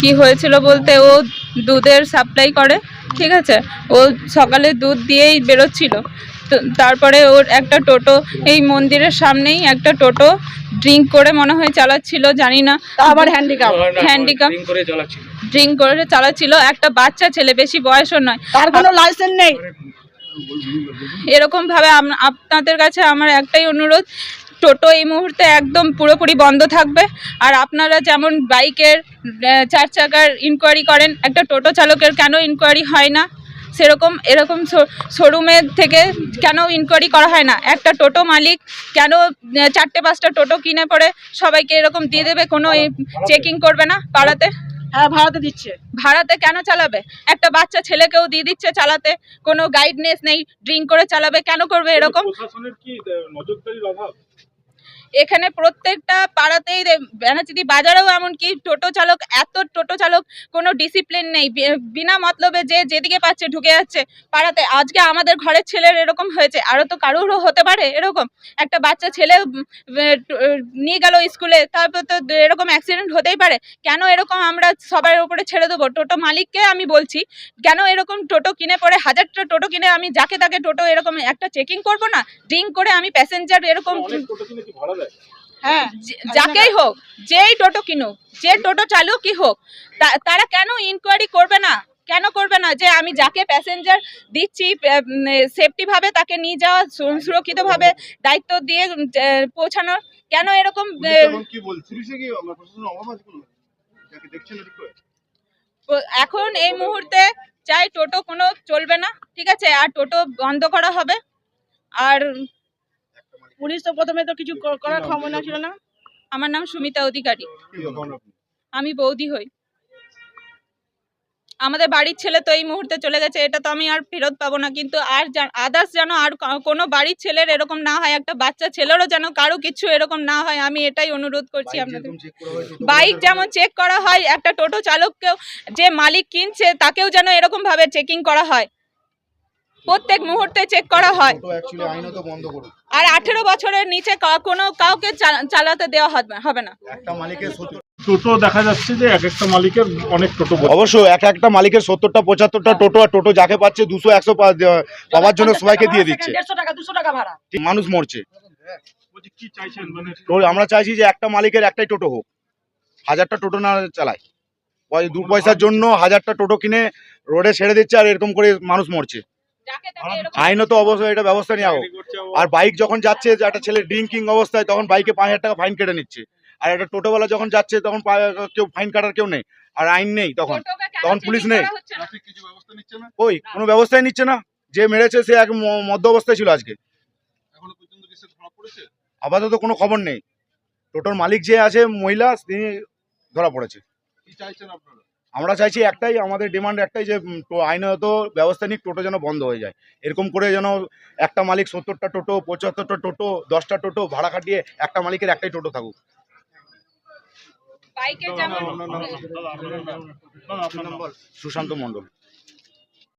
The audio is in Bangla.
কি হয়েছিল বলতে ও দুধের সাপ্লাই করে ঠিক আছে? ও সকালে দুধ দিয়েই বেরোচ্ছিল। তো তারপরে ওর একটা টোটো এই মন্দিরের সামনেই একটা টোটো ড্রিঙ্ক করে মনে হয় চালাচ্ছিল জানি না। আবার হ্যান্ডিক্যাপ হ্যান্ডিক্যাপ করে চালাচ্ছিল। ড্রিঙ্ক করে চালাচ্ছিল একটা বাচ্চা ছেলে বেশি বয়সও নয়। তার কোনো লাইসেন্স নেই। এরকম ভাবে আপনাদের কাছে আমার একটাই অনুরোধ টোটো এই মুহূর্তে একদম পুরোপুরি বন্ধ থাকবে। আর আপনারা যেমন বাইকের চার চাকার ইনকোয়ারি করেন একটা টোটো চালকের কেন ইনকোয়ারি হয় না? সেরকম এরকম শোরুমের থেকে কেন ইনকোয়ারি করা হয় না? একটা টোটো মালিক কেন চারটে পাঁচটা টোটো কিনে পড়ে সবাইকে এরকম দিয়ে দেবে? কোনো চেকিং করবে না পাড়াতে হ্যাঁ ভাড়াতে দিচ্ছে। ভাড়াতে কেন চালাবে? একটা বাচ্চা ছেলেকেও দিয়ে দিচ্ছে চালাতে। কোনো গাইডনেস নেই ড্রিঙ্ক করে চালাবে কেন করবে এরকম? এখানে প্রত্যেকটা পাড়াতেই রে- বাজারেও এমনকি টোটো চালক, এত টোটো চালক, কোনো ডিসিপ্লিন নেই। বিনা মতলবে যে যেদিকে পাচ্ছে ঢুকে যাচ্ছে পাড়াতে। আজকে আমাদের ঘরের ছেলের এরকম হয়েছে। আরও তো কারোরও হতে পারে এরকম। একটা বাচ্চা ছেলে নিয়ে গেল স্কুলে, তারপর তো এরকম অ্যাক্সিডেন্ট হতেই পারে। কেন এরকম আমরা সবার উপরে ছেড়ে দেবো? টোটো মালিককে আমি বলছি, কেন এরকম টোটো কিনে পরে হাজারটা টোটো কিনে আমি যাকে তাকে টোটো এরকম একটা চেকিং করব না? ড্রিঙ্ক করে আমি প্যাসেঞ্জার এরকম হ্যাঁ যাকেই হোক যেই টোটো কিনুক যে টোটো চালকই হোক তা- তারা কেন ইনকোয়ারি করবে না? কেন করবে না যে আমি যাকে প্যাসেঞ্জার দিচ্ছি সেফটি ভাবে তাকে নিয়ে যাওয়া সু- সুরক্ষিতভাবে দায়িত্ব দিয়ে পৌঁছানোর? কেন এরকম এখন এই মুহূর্তে চাই টোটো কোনো চলবে না ঠিক আছে? আর টোটো বন্ধ করা হবে। আর পুলিশ তো প্রথমে তো কিছু করার ক্ষমতা ছিল? না। আমার নাম সুমিতা অধিকারী। আমি বৌদি হই। আমাদের বাড়ির ছেলে তো এই মুহূর্তে চলে গেছে এটা তো আমি আর ফেরত পাবো না। কিন্তু আর আদার্স যেন আর কোনো বাড়ির ছেলের এরকম না হয় একটা বাচ্চা ছেলেরও যেন কারও কিছু এরকম না হয় আমি এটাই অনুরোধ করছি আপনাদের। বাইক যেমন চেক করা হয় একটা টোটো চালককেও যে মালিক কিনছে তাকেও যেন এরকমভাবে চেকিং করা হয়। প্রত্যেক মুহূর্তে চেক করা হয়। আর আঠেরো বছরের নিচে কা- কোনো কাউকে চালাতে দেওয়া হবে হবে না। টোটো দেখা যাচ্ছে যে এক একটা মালিকের অনেক টোটো বসে। অবশ্য এক একটা মালিকের সত্তরটা পঁচাত্তরটা টোটো আর টোটো যাকে পাচ্ছে দুশো একশো পাওয়ার জন্য সবাইকে দিয়ে দিচ্ছে। দেড়শো টাকা দুশো টাকা ভাড়া। মানুষ মরছে। বলছি কি চাইছেন মানে? আমরা চাইছি যে একটা মালিকের একটাই টোটো হোক। হাজারটা টোটো না চালায়। দু পয়সার জন্য হাজারটা টোটো কিনে রোডে ছেড়ে দিচ্ছে আর এরকম করে মানুষ মরছে। আইনত অবশ্যই এটা ব্যবস্থা নেওয়া হোক। আর বাইক যখন যাচ্ছে যে একটা ছেলে ড্রিঙ্কিং অবস্থায় তখন বাইকে পাঁচ হাজার টাকা ফাইন কেটে নিচ্ছে। আর একটা টোটোওয়ালা যখন যাচ্ছে তখন কেউ ফাইন কাটার কেউ নেই। আর আইন নেই তখন। তখন পুলিশ নেই। ওই কোনো ব্যবস্থাই নিচ্ছে না। যে মেরেছে সে এক ম- মদ্য অবস্থায় ছিল আজকে। এখনও পর্যন্ত কি সে ধরা পড়েছে? আপাতত কোনো খবর নেই। টোটোর মালিক যে আছে মহিলা তিনি ধরা পড়েছে। কি চাইছেন আপনারা? আমরা চাইছি একটাই আমাদের ডিমান্ড একটাই যে আইনত ব্যবস্থা নিক টোটো যেন বন্ধ হয়ে যায়। এরকম করে যেন একটা মালিক সত্তরটা টোটো পঁচাত্তরটা টোটো দশটা টোটো ভাড়া খাটিয়ে একটা মালিকের একটাই টোটো থাকুক। সুশান্ত মণ্ডল।